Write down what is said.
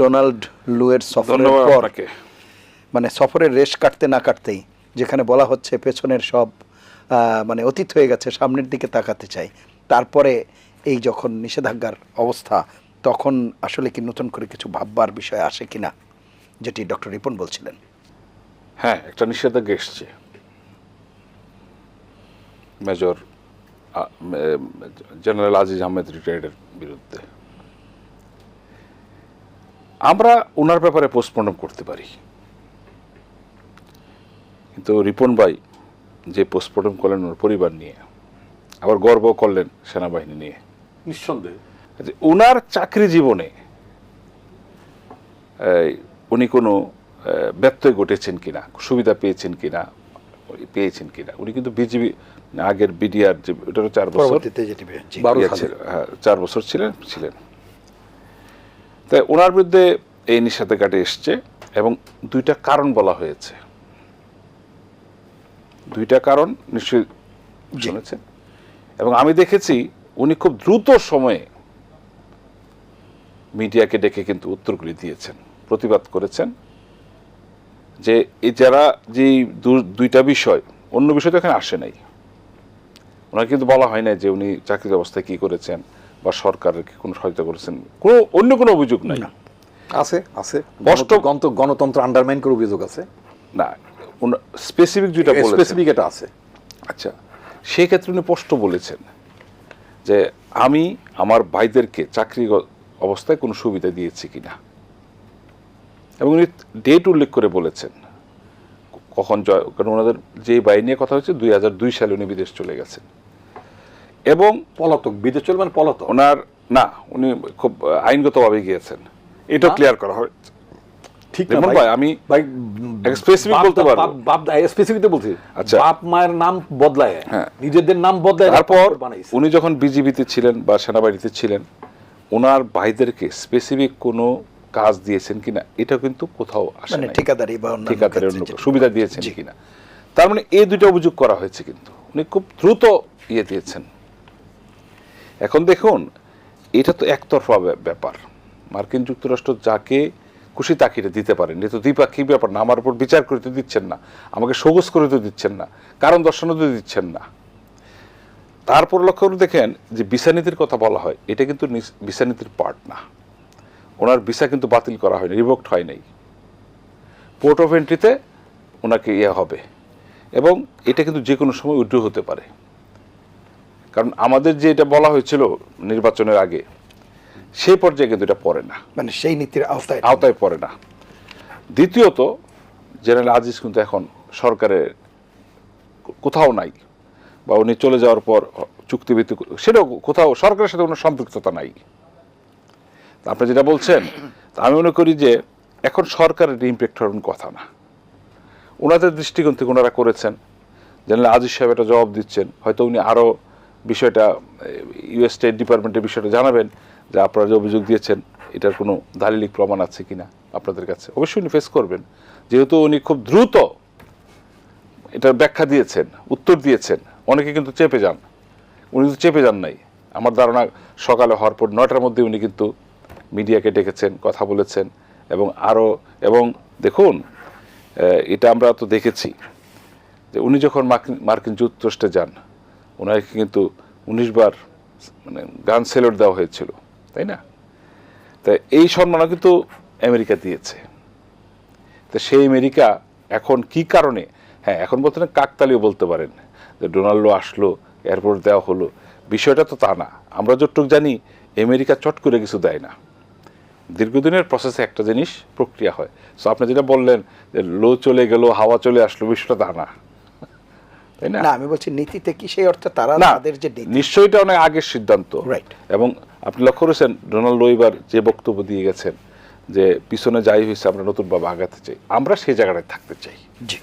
Donald লুয়ের সফরের পর মানে সফরের রেশ কাটতে না কাটতেই যেখানে বলা হচ্ছে পেছনের সব মানে অতীত হয়ে গেছে সামনের দিকে তাকাতে চাই। তারপরে এই যখন নিষেধাজ্ঞার অবস্থা তখন আসলে কি নতুন করে কিছু ভাববার বিষয় আসে কিনা যেটি ডক্টর রিপন বলছিলেন। হ্যাঁ একটা নিষেধাজ্ঞা এসছে। মেজর জেনারেল আজিজ আহমেদ রিটায়ার্ডের বিরুদ্ধে। আমরা ওনার ব্যাপারে পোস্টমর্টম করতে পারি। কিন্তু রিপন ভাই যে পোস্টমর্টম করলেন ওর পরিবার নিয়ে আবার গর্ব করলেন সেনাবাহিনী নিয়ে। নিঃসন্দেহে। ওনার চাকরি জীবনে উনি কোনো ব্যত্যয় ঘটেছেন কিনা সুবিধা পেয়েছেন কিনা পেয়েছেন কিনা উনি কিন্তু বিজিবি আগের বিডিআর যে ওটারও চার বছর হ্যাঁ, চার বছর ছিলেন ছিলেন। তাই ওনার বিরুদ্ধে এই নিষেধাজ্ঞাটা এসছে এবং দুইটা কারণ বলা হয়েছে। দুইটা কারণ নিশ্চয়ই শুনেছেন। এবং আমি দেখেছি উনি খুব দ্রুত সময়ে মিডিয়াকে ডেকে কিন্তু উত্তরগুলি দিয়েছেন প্রতিবাদ করেছেন যে এই যারা যে দুইটা বিষয় অন্য বিষয় তো এখানে আসে নাই। ওনার কিন্তু বলা হয় না যে উনি চাকরির অবস্থায় কি করেছেন। বা সরকারের কি কোনো সহায়তা করেছেন? কোনো অন্য কোনো অভিযোগ নাই? আছে আছে। স্পষ্ট- গণত- গণতন্ত্র আন্ডারমাইন করে অভিযোগ আছে? না স্পেসিফিক যেটা বলেছেন। স্পেসিফিক এটা আছে। আচ্ছা সেই ক্ষেত্রে উনি স্পষ্ট বলেছেন যে আমি আমার ভাইদেরকে চাকরি অবস্থায় কোনো সুবিধা দিয়েছি কিনা। এবং উনি ডেট উল্লেখ করে বলেছেন কখন জয় কারণ ওনাদের যে বাই নিয়ে কথা হচ্ছে দুই হাজার দুই সালে উনি বিদেশ চলে গেছেন। এবং পলাতক বিদেশ চল মানে পলাতক ওনার না উনি খুব আইনগতভাবে গিয়েছেন এটা না? ক্লিয়ার করা হয় ঠিক না ভাই আমি ভাই specific বলতে পারব। বাপ স্পেসিফিক বলছি আচ্ছা। বাপ মায়ের নাম বদলায় হ্যাঁ। নিজেদের নাম বদলায় তারপর উনি যখন বিজিবিতে ছিলেন বা সেনাবাহিনীতে ছিলেন ওনার ভাইদেরকে স্পেসিফিক কোনো কাজ দিয়েছেন কিনা এটা কিন্তু কোথাও আসে মানে নাই। ঠিকাদারি বা অন্যান্য ঠিকাদারের ক্ষেত্রে অন্য সুবিধা দিয়েছেন কিনা তার মানে এই দুটো অভিযোগ করা হয়েছে কিন্তু উনি খুব দ্রুত ইয়ে দিয়েছেন এখন দেখুন, এটা তো একতরফা ব্যাপার। মার্কিন যুক্তরাষ্ট্র যাকে খুশি তাকে এটা দিতে পারেন, এটা তো দ্বিপাক্ষিক ব্যাপার না, আমার উপর বিচার করতে দিচ্ছেন না, আমাকে সবুজ করে তো দিচ্ছেন না, কারণ দর্শানো তো দিচ্ছেন না। তারপর লক্ষ্য করে দেখেন যে ভিসা নীতির কথা বলা হয়, এটা কিন্তু নিস- ভিসা নীতির পার্ট না। ওনার ভিসা কিন্তু বাতিল করা হয়নি রিভোক্ট হয় নাই। পোর্ট অফ এন্ট্রিতে ওনাকে ইয়ে হবে, এবং এটা কিন্তু যে কোনো সময় উইড্রো হতে পারে। কারণ আমাদের যে এটা বলা হয়েছিল নির্বাচনের আগে সেই পর্যায়ে কিন্তু এটা পড়ে না। মানে সেই নীতির আওতায় আওতায় পড়ে না। দ্বিতীয়ত জেনারেল আজিজ কিন্তু এখন সরকারের কোথাও নাই বা উনি চলে যাওয়ার পর চুক্তিভিত্তিক সেটাও কোথাও সরকারের সাথে কোনো সম্পৃক্ততা নাই। আপনি যেটা বলছেন তা আমি মনে করি যে এখন সরকারের ইম্প্যাক্ট হওয়ার কোনো কথা না। ওনাদের দৃষ্টিকোণ থেকে ওনারা করেছেন। জেনারেল আজিজ সাহেব এটা জবাব দিচ্ছেন হয়তো উনি আরও বিষয়টা ইউএস স্টেট ডিপার্টমেন্টের বিষয়টা জানাবেন যে আপনারা যে অভিযোগ দিয়েছেন, এটার কোনো দালিলিক প্রমাণ আছে কিনা আপনাদের কাছে? অবশ্যই উনি ফেস করবেন। যেহেতু উনি খুব দ্রুত এটার ব্যাখ্যা দিয়েছেন, উত্তর দিয়েছেন, অনেকে কিন্তু চেপে যান। উনি তো চেপে যান নাই। আমার ধারণা, সকালে হওয়ার পর নয়টার মধ্যে উনি কিন্তু মিডিয়াকে ডেকেছেন, কথা বলেছেন, এবং আরও এবং দেখুন এটা আমরা তো দেখেছি যে উনি যখন মার্কিন যুক্তরাষ্ট্রে যান ওনাকে কিন্তু উনিশ বার মানে গান সেলট দেওয়া হয়েছিল, তাই না? তাই এই সম্মানও কিন্তু আমেরিকা দিয়েছে। তো সেই আমেরিকা এখন কি কারণে? হ্যাঁ এখন বলতে না কাকতালিও বলতে পারেন। যে ডোনাল্ডো আসলো, এয়ারপোর্ট দেওয়া হলো, বিষয়টা তো তা না। আমরা যতটুকু জানি, আমেরিকা চট করে কিছু দেয় না। দীর্ঘদিনের প্রসেসে একটা জিনিস প্রক্রিয়া হয়। সো আপনি যেটা বললেন যে লো চলে গেল, হাওয়া চলে আসলো, বিষয়টা তা না। তাই না? আমি বলছি নীতিতে কি সেই অর্থে তারা না তাদের যে নিশ্চয়ই এটা অনেক আগের সিদ্ধান্ত। রাইট এবং আপনি লক্ষ্য করেছেন ডোনাল্ড রবিবার যে বক্তব্য দিয়ে গেছেন যে পিছনে যাই হয়েছে আমরা নতুনভাবে আগাতে চাই আমরা সেই জায়গাটায় থাকতে চাই। জি।